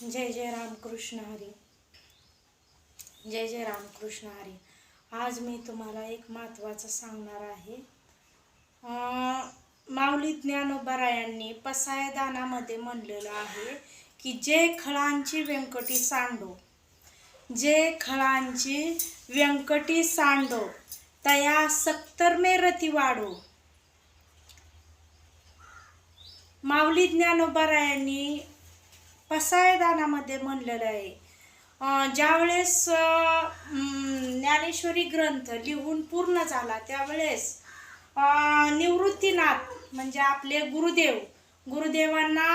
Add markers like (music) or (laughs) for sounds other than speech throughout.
जय जय रामकृष्ण हरी. जय जय रामकृष्ण हरी. आज मी तुम्हाला एक महत्त्वाचं सांगणार आहे. माऊली ज्ञानोबा यांनी पसायदानामध्ये म्हणलेलं आहे की जे खळांची व्यंकटी सांडो जे खळांची व्यंकटी सांडो तया सत्तरमे रती वाढो. माऊली ज्ञानोबा यांनी पसायदानामध्ये म्हणलेलं आहे. ज्यावेळेस ज्ञानेश्वरी ग्रंथ लिहून पूर्ण झाला त्यावेळेस निवृत्तीनाथ म्हणजे आपले गुरुदेव गुरुदेवांना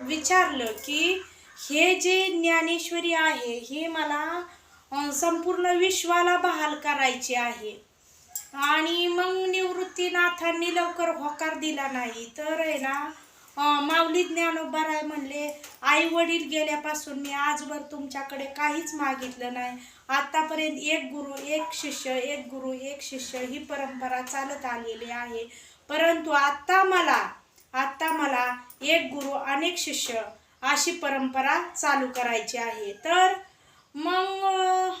विचारलं की हे जे ज्ञानेश्वरी आहे हे मला संपूर्ण विश्वाला बहाल करायचे आहे. आणि मग निवृत्तीनाथांनी लवकर होकार दिला नाही. तर आहे ना माऊली ज्ञानोबा राय म्हणले आई वडील गेल्यापासून मी आजवर तुमच्याकडे काहीच मागितलं नाही. आतापर्यंत एक गुरु एक शिष्य एक गुरु एक शिष्य ही परंपरा चालत आलेली आहे. परंतु आत्ता मला आत्ता मला एक गुरु अनेक शिष्य अशी परंपरा चालू करायची आहे. तर मग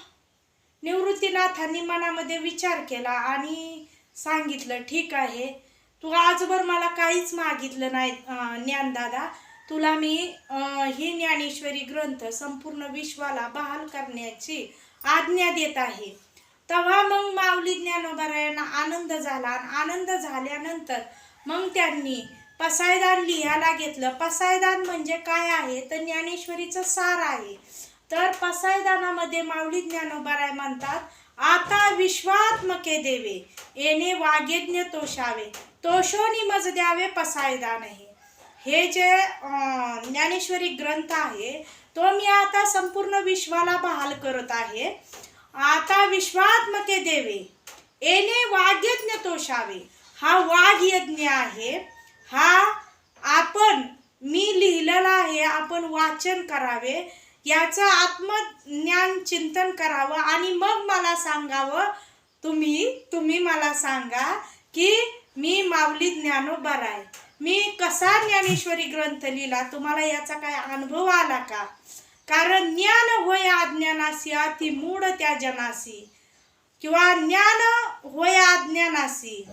निवृत्तीनाथांनी मनामध्ये विचार केला आणि सांगितलं ठीक आहे. तू आजवर मला काहीच मागितलं नाही ज्ञानदादा. तुला मी हे ही ज्ञानेश्वरी ग्रंथ संपूर्ण विश्वाला बहाल करण्याची आज्ञा देत आहे. तेव्हा मग माऊली ज्ञानोबरायांना आनंद झाला. आणि आनंद झाल्यानंतर मग त्यांनी पसायदान लिहायला घेतलं. पसायदान म्हणजे काय आहे? तर ज्ञानेश्वरीचं सार आहे. तर पसायदानामध्ये माऊली ज्ञानोबराय म्हणतात आता विश्वात्मके देवे येणे वागेज्ञ तोषावे. तोषोनी मज द्यावे पसायदान नाही. हे जे ज्ञानेश्वरी ग्रंथ आहे तो मी आता संपूर्ण विश्वाला बहाल करत आहे. आता विश्वात्मके देवे एने वाग्यज्ञ तोषावे हा वाघ यज्ञ आहे. हा आपण मी लिहिलेला आहे आपण वाचन करावे. याचं आत्मज्ञान चिंतन करावं आणि मग मला सांगावं. तुम्ही तुम्ही मला सांगा की माऊली ज्ञानोबा राय मी कसा ज्ञानेश्वरी ग्रंथ लिहिला तुम्हाला याचा काय अनुभव आला का? कारण ज्ञान होय अज्ञानासी अति मूढ त्या जनासी. किंवा ज्ञान होय अज्ञानासी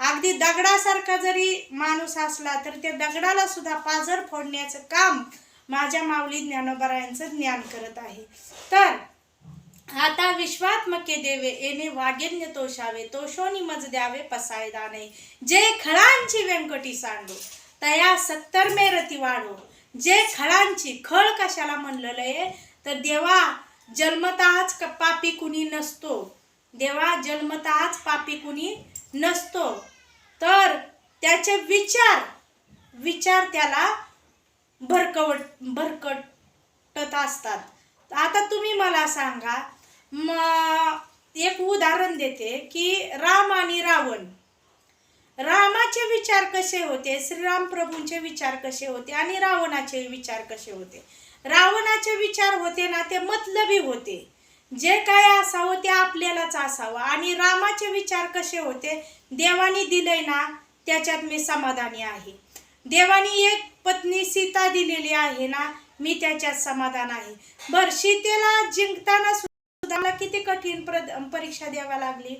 अगदी दगडासारखा जरी माणूस असला तर त्या दगडाला सुद्धा पाझर फोडण्याचं काम माझ्या माऊली ज्ञानोबरायांचं ज्ञान करत आहे. तर आता विश्वात्मके देवे येणे वागिन्य तोषावे तोषोनी मज द्यावे पसायदाने जे खळांची व्यंकटी सांडो तया सत्तर मे रती वाढो. जे खळांची खळ कशाला म्हणलेलं आहे तर देवा जन्मताच क- पापी कुणी नसतो. देवा जन्मताच पापी कुणी नसतो. तर त्याचे विचार विचार त्याला भरकवट भरकटत असतात. आता तुम्ही मला सांगा म एक उदाहरण देते की राम आणि रावण. रामाचे विचार कसे होते? श्रीराम प्रभूंचे विचार कसे होते? आणि रावणाचे विचार कसे होते? रावणाचे विचार होते ना ते मतलबी होते. जे काय असावं ते आपल्यालाच असावं. आणि रामाचे विचार कसे होते? देवानी दिलंय ना त्याच्यात मी समाधानी आहे. देवानी एक पत्नी सीता दिलेली आहे ना मी त्याच्यात समाधान आहे. बर सीतेला जिंकताना सुद्धा किती कठीण परीक्षा द्यावी लागली?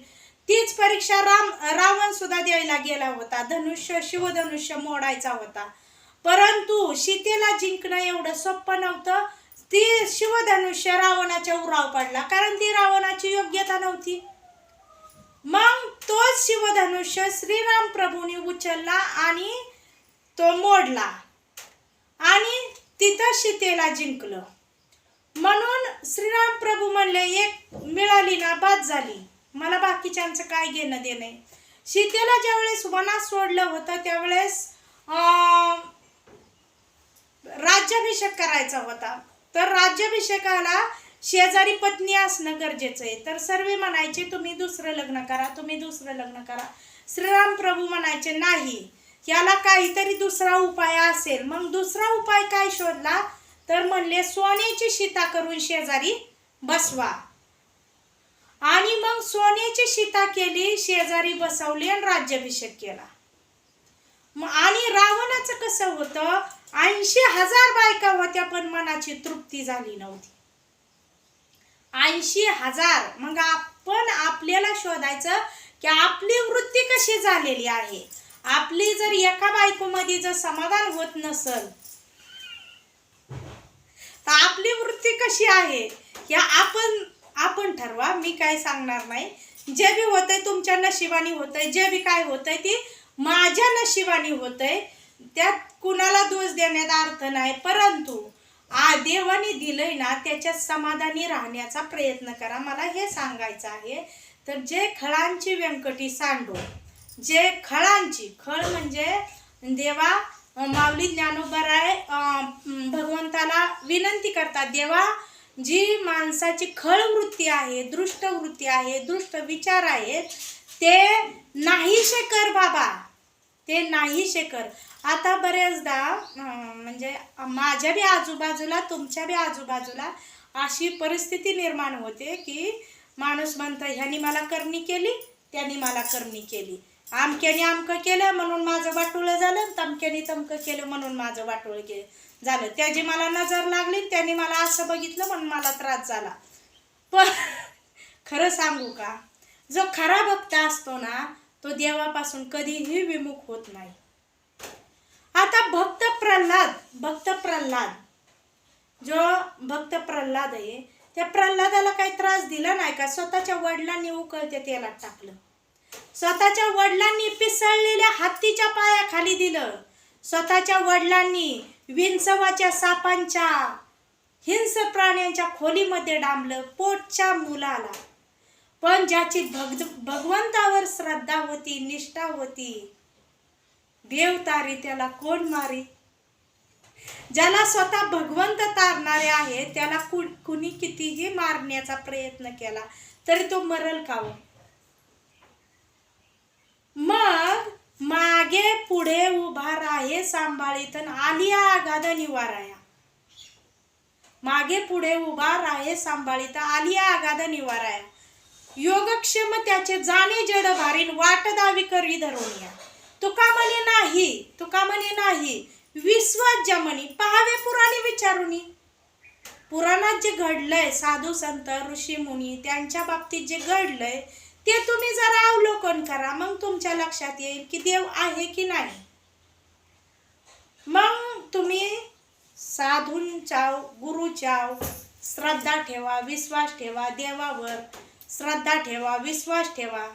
तीच परीक्षा राम रावण सुद्धा द्यायला गेला होता. धनुष्य शिवधनुष्य मोडायचा होता. परंतु सीतेला जिंकणं एवढं सोपं नव्हतं. ती शिवधनुष्य रावणाच्या उराव पडला. कारण ती रावणाची योग्यता नव्हती. मग तोच शिवधनुष्य श्रीराम प्रभूंनी उचलला आणि तो मोडला. आणि तिथं सीतेला जिंकलं. म्हणून श्रीराम प्रभू म्हणले एक मिळाली ना बाद झाली. मला बाकीच्यांचं काय घेणं देणं सीतेला ज्यावेळेस वनात सोडलं होतं त्यावेळेस राज्याभिषेक करायचा होता. तर राज्याभिषेकाला शेजारी पत्नी असणं गरजेचं आहे. तर सर्व म्हणायचे तुम्ही दुसरं लग्न करा तुम्ही दुसरं लग्न करा. श्रीराम प्रभू म्हणायचे नाही याला काहीतरी दुसरा उपाय असेल. मग दुसरा उपाय काय शोधला? तर म्हणले सोन्याची शिता करून शेजारी बसवा. आणि मग सोन्याची शिता केली शेजारी बसवली आणि राज्याभिषेक केला. मग आणि रावणाचं कसं होतं ऐंशी हजार बायका होत्या पण मनाची तृप्ती झाली नव्हती. ऐंशी हजार मग आपण आपल्याला शोधायचं की आपली वृत्ती कशी झालेली आहे. आपली जर एका बायकोमध्ये जर समाधान होत नसल तर आपली वृत्ती कशी आहे या आपण आपण ठरवा. मी काय सांगणार नाही. जे बी होतंय तुमच्या नशिबाने होतंय जे बी काय होतंय ती माझ्या नशिबाने होतंय. त्यात कुणाला दोष देण्यात अर्थ नाही. परंतु आ देवाने दिलंय ना त्याच्यात समाधानी राहण्याचा प्रयत्न करा. मला हे सांगायचं आहे. तर जे खळांची व्यंकटी सांडो जे खळांची खळ म्हणजे देवा माऊली ज्ञानोबराय अं, भगवंताला विनंती करतात देवा जी माणसाची खळ वृत्ती आहे दृष्ट वृत्ती आहे दृष्ट विचार आहेत ते नाहीशे कर बाबा ते नाहीशे कर. आता बरेचदा म्हणजे माझ्या बी आजूबाजूला तुमच्या बी आजूबाजूला अशी परिस्थिती निर्माण होते की माणूस म्हणतं ह्यानी मला करणी केली त्यांनी मला करणी केली. आमक्याने आमकं केलं म्हणून माझं वाटोळं झालं तमक्याने तमकं केलं म्हणून माझं वाटोळं के झालं. त्याची मला नजर लागली त्याने मला असं बघितलं म्हणून मला त्रास झाला. पण (laughs) खरं सांगू का? जो खरा भक्त असतो ना तो देवापासून कधीही विमुख होत नाही. आता भक्त प्रल्हाद भक्त प्रल्हाद. जो भक्त प्रल्हाद आहे त्या प्रल्हादाला काही त्रास दिला नाही का? स्वतःच्या वडिलांनी उकळते तेलात टाकलं. स्वतःच्या वडिलांनी पिसळलेल्या हत्तीच्या पायाखाली दिलं. स्वतःच्या वडिलांनी विंचवाच्या सापांच्या हिंस प्राण्यांच्या खोलीमध्ये डांबलं पोटच्या मुलाला. पण ज्याची भग भगवंतावर श्रद्धा होती निष्ठा होती देव तारी त्याला कोण मारी? ज्याला स्वतः भगवंत तारणारे आहे त्याला कु- कुणी कितीही मारण्याचा प्रयत्न केला तरी तो मरल कावं हो? मग मागे पुढे उभा राहे सांभाळीत आलिया आगाध निवाराया. मागे पुढे उभा राहे सांभाळीत आलिया आगाध निवाराया. योगक्षेम त्याचे जाणे जड भारीन वाट दावी करी धरून या तुका म्हणे नाही तुका म्हणे नाही विश्वास जमनी पहावे पुराणे विचारुनी. पुराणात जे घडलंय साधू संत ऋषी मुनी त्यांच्या बाबतीत जे घडलंय ते तुम्ही जरा अवलोकन करा. मग तुमच्या लक्षात येईल की देव आहे की नाही. मग तुम्ही साधूंच्या गुरुच्या श्रद्धा ठेवा विश्वास ठेवा देवावर श्रद्धा ठेवा विश्वास ठेवा.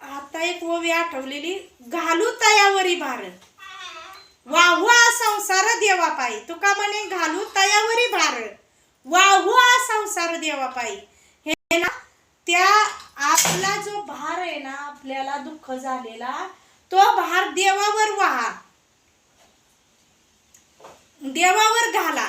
आता एक ओवी आठवलेली घालू तयावरी भारत. वाहुआ संसार देवा पायी तुका म्हणे घालू तयावरी वाहू वाहुआ संसार देवा पायी हे ना त्या आपला जो भार आहे ना आपल्याला दुःख झालेला तो भार देवावर वाहा. देवावर घाला.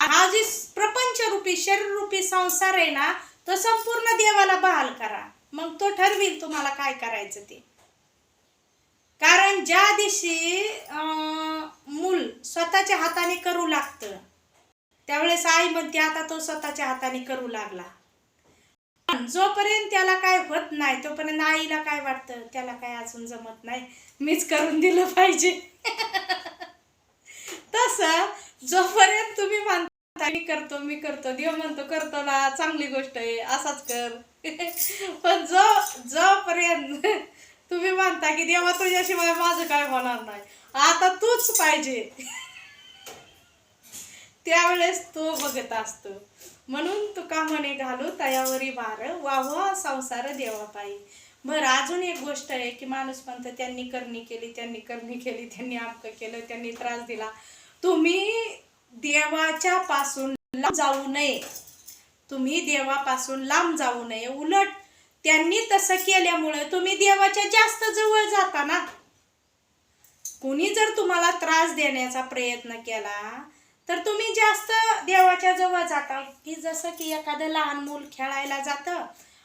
हा जे प्रपंच रूपी शरीर रूपी संसार आहे ना तो संपूर्ण देवाला बहाल करा. मग तो ठरवील तुम्हाला काय करायचं ते. कारण ज्या दिवशी अं, मूल स्वतःच्या हाताने करू लागतं त्यावेळेस आई म्हणते आता तो स्वतःच्या हाताने करू लागला. पण जोपर्यंत त्याला काय होत नाही तोपर्यंत आईला काय वाटतं? त्याला काय अजून जमत नाही? मीच करून दिलं पाहिजे. (laughs) तस जोपर्यंत तुम्ही म्हणता मी करतो मी करतो देव म्हणतो करतो ना चांगली गोष्ट आहे असाच कर. (laughs) पण जो जोपर्यंत तुम्ही म्हणता की देवा तुझ्याशिवाय माझं काय होणार नाही आता तूच पाहिजे. (laughs) त्यावेळेस तो बघत असतो. म्हणून तुका म्हणे घालू तयावरी वार वाहवा संसार देवा पायी बरं अजून एक गोष्ट आहे की माणूस म्हणतो त्यांनी करणी केली त्यांनी करणी केली त्यांनी आमकं केलं त्यांनी त्रास दिला. तुम्ही देवाच्या पासून लांब जाऊ नये. तुम्ही देवापासून लांब जाऊ नये. उलट त्यांनी तसं केल्यामुळे तुम्ही देवाच्या जास्त जवळ जाता ना. कुणी जर तुम्हाला त्रास देण्याचा प्रयत्न केला तर तुम्ही जास्त देवाच्या जवळ जाता. की जसं की एखादं लहान मूल खेळायला जातं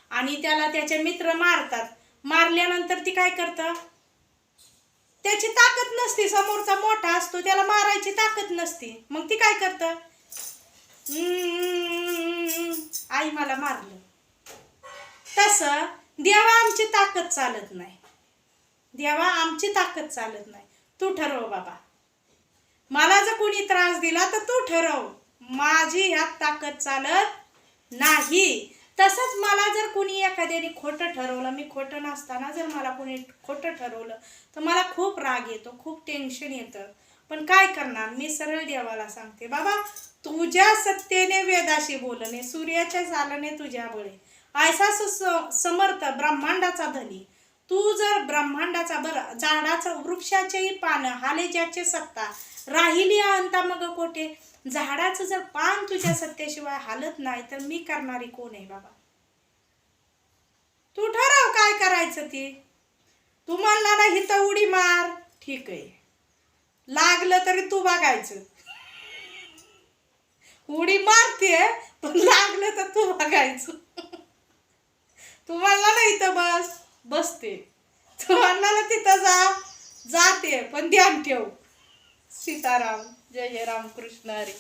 आणि त्याला त्याचे मित्र मारतात. मारल्यानंतर ती काय करतं? त्याची ताकद नसते. समोरचा मोठा असतो त्याला मारायची ताकद नसते. मग ती काय करतं? आई मला मारलं. तसं देवा आमची ताकद चालत नाही. देवा आमची ताकद चालत नाही. तू ठरव बाबा. मला जर कोणी त्रास दिला तर तू ठरव. माझी ह्यात ताकद चालत नाही. तसंच मला जर कोणी एखाद्याने खोटं ठरवलं मी खोटं नसताना जर मला कोणी खोटं ठरवलं तर मला खूप राग येतो खूप टेन्शन येतं. पण काय करणार? मी सरळ देवाला सांगते बाबा तुझ्या सत्तेने वेदाशी बोलणे सूर्याच्या चालणे तुझ्या बळे ऐसा सु- समर्थ ब्रह्मांडाचा धनी. तू जर ब्रह्मांडाचा बर झाडाचं वृक्षाचेही पानं हाले ज्याचे सत्ता राहिली अंता मग कोठे? झाडाचं जर पान तुझ्या सत्तेशिवाय हालत नाही तर मी करणारी कोण आहे बाबा? तू ठरव काय करायचं ते. तू म्हणला ना हिथं उडी मार. ठीक आहे. लागलं तरी तू बघायचं. उडी मारते पण लागलं तर तू बघायचं. तू म्हणला ना इथं बस. बसते. तू अण्णाला तिथं जा. जाते पण ध्यान ठेव. सीताराम. जय जय रामकृष्ण हरी.